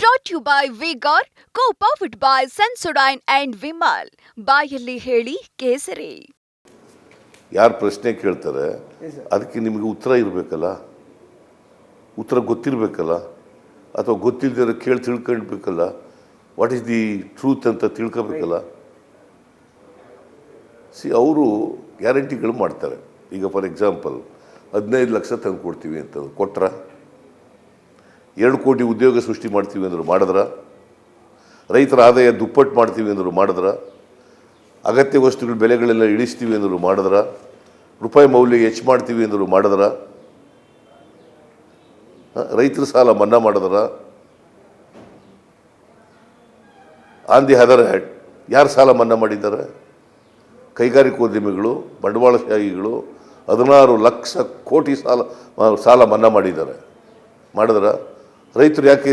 Brought you by Vigor co powered by Sensodyne and Vimal ಬಾಯಲ್ಲಿ ಹೇಳಿ ಕೇಸರಿ. ಯಾರು ಪ್ರಶ್ನೆ ಕೇಳ್ತಾರೆ ಅದಕ್ಕೆ ನಿಮಗೆ ಉತ್ತರ ಇರಬೇಕಲ್ಲ? ಉತ್ತರ ಗೊತ್ತಿರಬೇಕಲ್ಲ? ಅಥವಾ ಗೊತ್ತಿಲ್ಲದಿರೋ ಕೇಳಿ ತಿಳ್ಕೊಳ್ಬೇಕಲ್ಲ ವಾಟ್ ಈಸ್ ದಿ ಟ್ರೂತ್ ಅಂತ ತಿಳ್ಕೊಬೇಕಲ್ಲ? ಸಿ ಅವರು ಗ್ಯಾರಂಟಿಗಳು ಮಾಡ್ತಾರೆ. ಈಗ ಫಾರ್ ಎಕ್ಸಾಂಪಲ್ ಹದಿನೈದು ಲಕ್ಷ ತಂದು ಕೊಡ್ತೀವಿ ಅಂತ ಕೊಟ್ರ? ಎರಡು ಕೋಟಿ ಉದ್ಯೋಗ ಸೃಷ್ಟಿ ಮಾಡ್ತೀವಿ ಅಂದರು ಮಾಡಿದ್ರ? ರೈತರ ಆದಾಯ ದುಪ್ಪಟ್ಟು ಮಾಡ್ತೀವಿ ಅಂದರು ಮಾಡಿದ್ರ? ಅಗತ್ಯ ವಸ್ತುಗಳ ಬೆಲೆಗಳೆಲ್ಲ ಇಳಿಸ್ತೀವಿ ಅಂದರು ಮಾಡಿದ್ರ? ರೂಪಾಯಿ ಮೌಲ್ಯ ಹೆಚ್ಚು ಮಾಡ್ತೀವಿ ಅಂದರು ಮಾಡಿದ್ರ? ರೈತರ ಸಾಲ ಮನ್ನಾ ಮಾಡಿದ್ರ? ಆನ್ ದಿ ಅದರ್ ಹ್ಯಾಡ್, ಯಾರು ಸಾಲ ಮನ್ನಾ ಮಾಡಿದ್ದಾರೆ? ಕೈಗಾರಿಕೋದ್ಯಮಿಗಳು ಬಂಡವಾಳಶಾಹಿಗಳು, ಹದಿನಾರು ಲಕ್ಷ ಕೋಟಿ ಸಾಲ ಸಾಲ ಮನ್ನಾ ಮಾಡಿದ್ದಾರೆ. ಮಾಡಿದ್ರ? ರೈತರು ಯಾಕೆ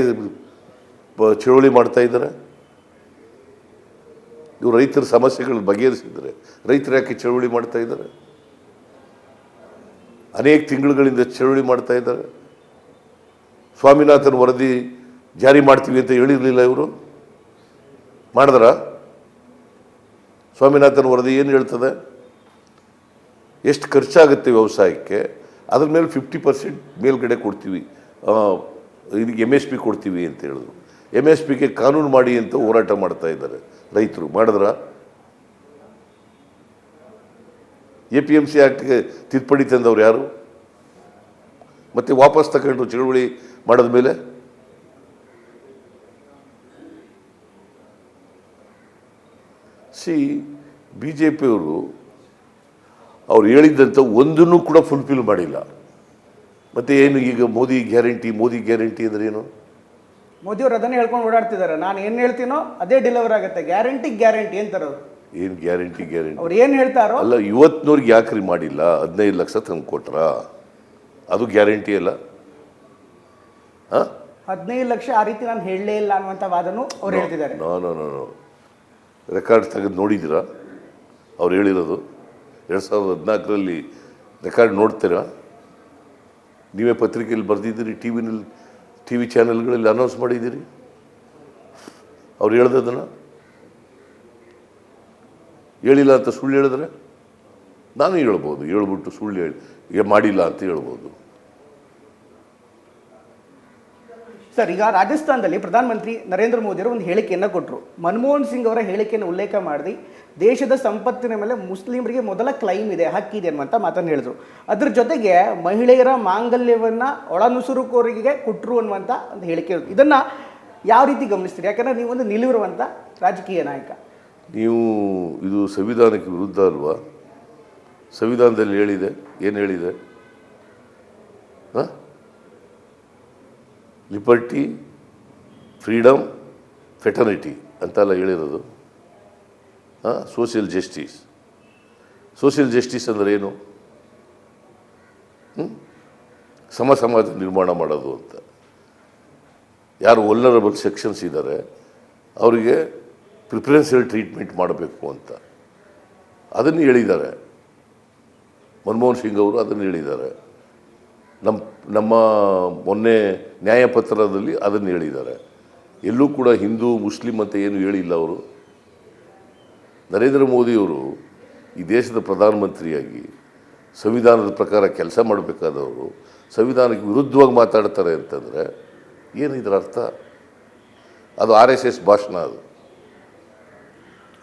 ಚಳುವಳಿ ಮಾಡ್ತಾ ಇದ್ದಾರೆ? ಇವರು ರೈತರ ಸಮಸ್ಯೆಗಳು ಬಗೆಹರಿಸಿದ್ದಾರೆ ರೈತರು ಯಾಕೆ ಚಳುವಳಿ ಮಾಡ್ತಾ ಇದ್ದಾರೆ? ಅನೇಕ ತಿಂಗಳುಗಳಿಂದ ಚಳುವಳಿ ಮಾಡ್ತಾ ಇದ್ದಾರೆ. ಸ್ವಾಮಿನಾಥನ್ ವರದಿ ಜಾರಿ ಮಾಡ್ತೀವಿ ಅಂತ ಹೇಳಿರಲಿಲ್ಲ ಇವರು. ಮಾಡಿದ್ರ? ಸ್ವಾಮಿನಾಥನ್ ವರದಿ ಏನು ಹೇಳ್ತದೆ? ಎಷ್ಟು ಖರ್ಚಾಗುತ್ತೆ ವ್ಯವಸಾಯಕ್ಕೆ? ಅದ್ರ ಮೇಲೆ ಫಿಫ್ಟಿ ಪರ್ಸೆಂಟ್ ಮೇಲ್ಗಡೆ ಕೊಡ್ತೀವಿ. ಇದಕ್ಕೆ ಎಂ ಎಸ್ ಪಿ ಕೊಡ್ತೀವಿ ಅಂತ ಹೇಳಿದ್ರು. ಎಂ ಎಸ್ ಪಿಗೆ ಕಾನೂನು ಮಾಡಿ ಅಂತ ಹೋರಾಟ ಮಾಡ್ತಾ ಇದ್ದಾರೆ ರೈತರು. ಮಾಡಿದ್ರ? ಎ ಪಿ ಎಂ ಸಿ ಆ್ಯಕ್ಟ್ಗೆ ತಿದ್ದುಪಡಿ ತಂದವ್ರು ಯಾರು? ಮತ್ತೆ ವಾಪಸ್ ತಗೊಂಡು ಚಳುವಳಿ ಮಾಡಿದ ಮೇಲೆ? ಸಿ, ಬಿ ಜೆ ಪಿಯವರು ಅವ್ರು ಹೇಳಿದ್ದಂಥ ಒಂದನ್ನು ಕೂಡ ಫುಲ್ಫಿಲ್ ಮಾಡಿಲ್ಲ. ಮತ್ತೆ ಏನು ಈಗ ಮೋದಿ ಗ್ಯಾರಂಟಿ ಮೋದಿ ಗ್ಯಾರಂಟಿ ಅಂದ್ರೆ ಏನು? ಮೋದಿಯವರು ಅದನ್ನೇ ಹೇಳ್ಕೊಂಡು ಓಡಾಡ್ತಿದ್ದಾರೆ. ನಾನು ಏನು ಹೇಳ್ತೀನೋ ಅದೇ ಡೆಲಿವರ್ ಆಗುತ್ತೆ. ಗ್ಯಾರಂಟಿ ಗ್ಯಾರಂಟಿ ಅಂತಾರೆ ಅವ್ರು. ಏನು ಗ್ಯಾರಂಟಿ ಗ್ಯಾರಂಟಿ ಅವ್ರು ಏನು ಹೇಳ್ತಾರೋ ಅಲ್ಲ ಇವತ್ತಿನವ್ರಿಗೆ ಯಾಕ್ರಿ ಮಾಡಿಲ್ಲ? ಹದಿನೈದು ಲಕ್ಷ ತಂದು ಕೊಟ್ರ? ಅದು ಗ್ಯಾರಂಟಿ ಅಲ್ಲ? ಹಾಂ? ಹದಿನೈದು ಲಕ್ಷ ಆ ರೀತಿ ನಾನು ಹೇಳಲೇ ಇಲ್ಲ ಅನ್ನುವಂಥ ವಾದನು ಅವ್ರು ಹೇಳ್ತಿದ್ದಾರೆ. ನೋ ನೋ ರೆಕಾರ್ಡ್ಸ್ ತೆಗೆದು ನೋಡಿದ್ದೀರಾ? ಅವ್ರು ಹೇಳಿರೋದು. ಎರಡು ಸಾವಿರದ ಹದಿನಾಲ್ಕರಲ್ಲಿ ರೆಕಾರ್ಡ್ ನೋಡ್ತೀರಾ? ನೀವೇ ಪತ್ರಿಕೆಯಲ್ಲಿ ಬರೆದಿದ್ದೀರಿ ಟಿ ವಿನಲ್ಲಿ ಟಿ ವಿ ಚಾನೆಲ್ಗಳಲ್ಲಿ ಅನೌನ್ಸ್ ಮಾಡಿದ್ದೀರಿ? ಅವ್ರು ಹೇಳ್ದದನ್ನು? ಹೇಳಿಲ್ಲ ಅಂತ ಸುಳ್ಳು ಹೇಳಿದ್ರೆ? ನಾನು ಹೇಳ್ಬೋದು, ಹೇಳ್ಬಿಟ್ಟು ಸುಳ್ಳು ಹೇಳಿ ಮಾಡಿಲ್ಲ ಅಂತ ಹೇಳ್ಬೋದು. ಸರ್, ಈಗ ರಾಜಸ್ಥಾನದಲ್ಲಿ ಪ್ರಧಾನಮಂತ್ರಿ ನರೇಂದ್ರ ಮೋದಿಯವರು ಒಂದು ಹೇಳಿಕೆಯನ್ನು ಕೊಟ್ಟರು ಮನಮೋಹನ್ ಸಿಂಗ್ ಅವರ ಹೇಳಿಕೆಯನ್ನು ಉಲ್ಲೇಖ ಮಾಡಿ, ದೇಶದ ಸಂಪತ್ತಿನ ಮೇಲೆ ಮುಸ್ಲಿಮರಿಗೆ ಮೊದಲ ಕ್ಲೈಮ್ ಇದೆ ಹಕ್ಕಿದೆ ಅನ್ನುವಂಥ ಮಾತನ್ನು ಹೇಳಿದ್ರು. ಅದ್ರ ಜೊತೆಗೆ ಮಹಿಳೆಯರ ಮಾಂಗಲ್ಯವನ್ನು ಒಳನುಸುರುಕೋರಿಗೆ ಕೊಟ್ಟರು ಅನ್ನುವಂಥ ಒಂದು ಹೇಳಿಕೆ ಇದನ್ನು ಯಾವ ರೀತಿ ಗಮನಿಸ್ತೀರಿ? ಯಾಕಂದರೆ ನೀವು ಒಂದು ನಿಲುವಿರುವಂಥ ರಾಜಕೀಯ ನಾಯಕ. ನೀವು ಇದು ಸಂವಿಧಾನಕ್ಕೆ ವಿರುದ್ಧ ಅಲ್ವಾ? ಸಂವಿಧಾನದಲ್ಲಿ ಹೇಳಿದೆ, ಏನು ಹೇಳಿದೆ? ಲಿಬರ್ಟಿ ಫ್ರೀಡಮ್ ಫೆಟರ್ನಿಟಿ ಅಂತೆಲ್ಲ ಹೇಳಿರೋದು. Social justice. ಸೋಷಿಯಲ್ ಜಸ್ಟಿಸ್ ಅಂದರೆ ಏನು? ಸಮ ಸಮಾಜ ನಿರ್ಮಾಣ ಮಾಡೋದು ಅಂತ. ಯಾರು ಒಲ್ಲರಬಲ್ ಸೆಕ್ಷನ್ಸ್ ಇದ್ದಾರೆ ಅವರಿಗೆ ಪ್ರಿಫರೆನ್ಸಿಯಲ್ ಟ್ರೀಟ್ಮೆಂಟ್ ಮಾಡಬೇಕು ಅಂತ. ಅದನ್ನು ಹೇಳಿದ್ದಾರೆ. ಮನಮೋಹನ್ ಸಿಂಗ್ ಅವರು ಅದನ್ನು ಹೇಳಿದ್ದಾರೆ. ನಮ್ಮ ನಮ್ಮ ಮೊನ್ನೆ ನ್ಯಾಯಪತ್ರದಲ್ಲಿ ಅದನ್ನು ಹೇಳಿದ್ದಾರೆ. ಎಲ್ಲೂ ಕೂಡ ಹಿಂದೂ, ಮುಸ್ಲಿಂ ಅಂತ ಏನು ಹೇಳಿಲ್ಲ ಅವರು. ನರೇಂದ್ರ ಮೋದಿಯವರು ಈ ದೇಶದ ಪ್ರಧಾನಮಂತ್ರಿಯಾಗಿ ಸಂವಿಧಾನದ ಪ್ರಕಾರ ಕೆಲಸ ಮಾಡಬೇಕಾದವರು ಸಂವಿಧಾನಕ್ಕೆ ವಿರುದ್ಧವಾಗಿ ಮಾತಾಡ್ತಾರೆ ಅಂತಂದರೆ ಏನು ಇದರ ಅರ್ಥ? ಅದು ಆರ್ ಎಸ್ ಎಸ್ ಭಾಷಣ ಅದು.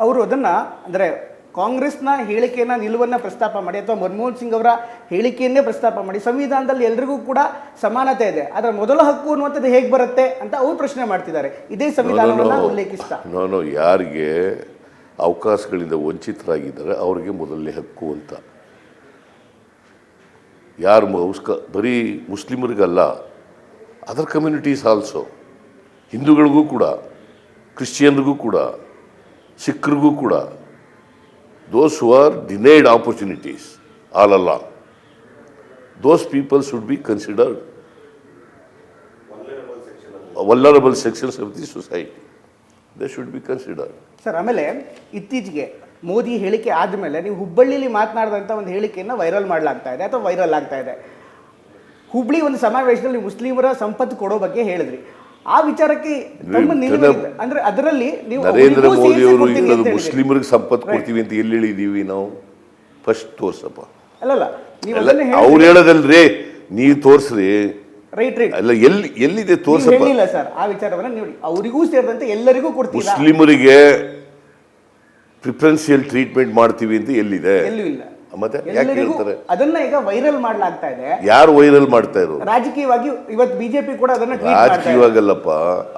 ಅವರು ಅದನ್ನು ಅಂದ್ರೆ ಕಾಂಗ್ರೆಸ್ನ ಹೇಳಿಕೆಯನ್ನು ನಿಲುವನ್ನ ಪ್ರಸ್ತಾಪ ಮಾಡಿ ಅಥವಾ ಮನಮೋಹನ್ ಸಿಂಗ್ ಅವರ ಹೇಳಿಕೆಯನ್ನೇ ಪ್ರಸ್ತಾಪ ಮಾಡಿ ಸಂವಿಧಾನದಲ್ಲಿ ಎಲ್ರಿಗೂ ಕೂಡ ಸಮಾನತೆ ಇದೆ. ಆದರೆ ಮೊದಲ ಹಕ್ಕು ಅನ್ನುವಂಥದ್ದು ಹೇಗೆ ಬರುತ್ತೆ ಅಂತ ಅವರು ಪ್ರಶ್ನೆ ಮಾಡ್ತಿದ್ದಾರೆ. ಇದೇ ಸಂವಿಧಾನವನ್ನು ಉಲ್ಲೇಖಿಸ್ತಾ. ನಾನು ಯಾರಿಗೆ ಅವಕಾಶಗಳಿಂದ ವಂಚಿತರಾಗಿದ್ದಾರೆ ಅವರಿಗೆ ಮೊದಲನೇ ಹಕ್ಕು ಅಂತ. ಯಾರು ಮುಸ್ಕ ಬರೀ ಮುಸ್ಲಿಮರಿಗಲ್ಲ ಅದರ್ ಕಮ್ಯುನಿಟೀಸ್ ಆಲ್ಸೋ ಹಿಂದೂಗಳಿಗೂ ಕೂಡ ಕ್ರಿಶ್ಚಿಯನ್ರಿಗೂ ಕೂಡ ಸಿಖ್ರಿಗೂ ಕೂಡ those who are denied opportunities all ಅಲ್ಲ those people should be considered vulnerable sections of the society they should be considered sir ಆಮೇಲೆ ಇತ್ತೀಚೆಗೆ ಮೋದಿ ಹೇಳಿಕೆ ಆದಮೇಲೆ ನೀವು ಹುಬ್ಬಳ್ಳಿಲಿ ಮಾತನಾಡಿದಂಥ ಒಂದು ಹೇಳಿಕೆಯನ್ನು ವೈರಲ್ ಮಾಡಲಾಗ್ತಾ ಇದೆ ಅಥವಾ ವೈರಲ್ ಆಗ್ತಾ ಇದೆ. ಹುಬ್ಳಿ ಒಂದು ಸಮಾವೇಶದಲ್ಲಿ ಮುಸ್ಲಿಮರ ಸಂಪತ್ತು ಕೊಡೋ ಬಗ್ಗೆ ಹೇಳಿದ್ರಿ. ಆ ವಿಚಾರಕ್ಕೆ ಅಂದ್ರೆ ಅದರಲ್ಲಿ ನೀವು ನರೇಂದ್ರ ಮೋದಿ ಅವರು ಹೇಳಿದ್ದೀರಿ. ಮುಸ್ಲಿಮರಿಗೆ ಸಂಪತ್ತು ಕೊಡ್ತೀವಿ ಅಂತ ಎಲ್ಲಿ ಹೇಳಿದೀವಿ ನಾವು? ಫಸ್ಟ್ ತೋರ್ಸಪ್ಪ. ಅಲ್ಲಲ್ಲ ಅವ್ರು ಹೇಳೋದಲ್ರಿ ನೀವು ತೋರಿಸ್ರಿ. ರೈಟ್ ರೈಟ್ ಅಲ್ಲ ಎಲ್ಲಿ ಎಲ್ಲಿದೆ ತೋರ್ಸಪ್ಪ? ಹೇಳಿಲ್ಲ ಸರ್ ಆ ವಿಚಾರವನ್ನ ನೋಡಿ ಅವರಿಗೂ ಸೇರಿದಂತೆ ಎಲ್ಲರಿಗೂ ಕೊಡ್ತೀವಿ ಮುಸ್ಲಿಮರಿಗೆ ಪ್ರಿಫರೆನ್ಸಿಯಲ್ ಟ್ರೀಟ್ಮೆಂಟ್ ಮಾಡ್ತೀವಿ ಅಂತ ಎಲ್ಲಿದೆ? ಎಲ್ಲೂ ಇಲ್ಲ. ಮತ್ತೆ ಯಾಕೆ ಹೇಳ್ತಾರೆ? ಅದನ್ನ ಈಗ ವೈರಲ್ ಮಾಡ್ಲಾಗ್ತಾ ಇದೆ. ಯಾರು ವೈರಲ್ ಮಾಡ್ತಾ ಇರೋ ರಾಜಕೀಯವಾಗಿ ಇವತ್ತು ಬಿಜೆಪಿ ಕೂಡ ಅದನ್ನ ರಾಜಕೀಯವಾಗಲ್ಲಪ್ಪ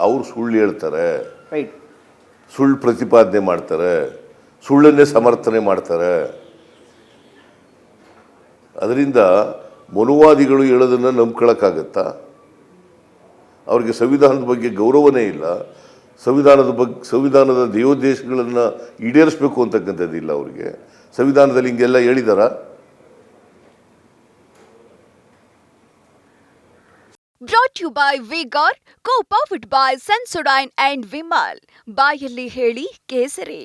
ಅವ್ರು ಸುಳ್ಳು ಹೇಳ್ತಾರೆ. ಸುಳ್ಳು ಪ್ರತಿಪಾದನೆ ಮಾಡ್ತಾರೆ. ಸುಳ್ಳನ್ನೇ ಸಮರ್ಥನೆ ಮಾಡ್ತಾರೆ. ಅದರಿಂದ ಮನುವಾದಿಗಳು ಹೇಳೋದನ್ನ ನಂಬ್ಕೊಳಕ್ಕಾಗತ್ತಾ? ಅವ್ರಿಗೆ ಸಂವಿಧಾನದ ಬಗ್ಗೆ ಗೌರವನೇ ಇಲ್ಲ. ಸಂವಿಧಾನದ ಬಗ್ಗೆ ಸಂವಿಧಾನದ ದೇವೋದ್ದೇಶಗಳನ್ನು ಈಡೇರಿಸಬೇಕು ಅಂತಕ್ಕಂಥದ್ದು ಇಲ್ಲ ಅವರಿಗೆ. ಸಂವಿಧಾನದಲ್ಲಿ ಹಿಂಗೆಲ್ಲ ಹೇಳಿದಾರ? Brought you by Vigor co powered by Sensodyne and Vimal ಬಾಯಲ್ಲಿ ಹೇಳಿ ಕೇಸರಿ.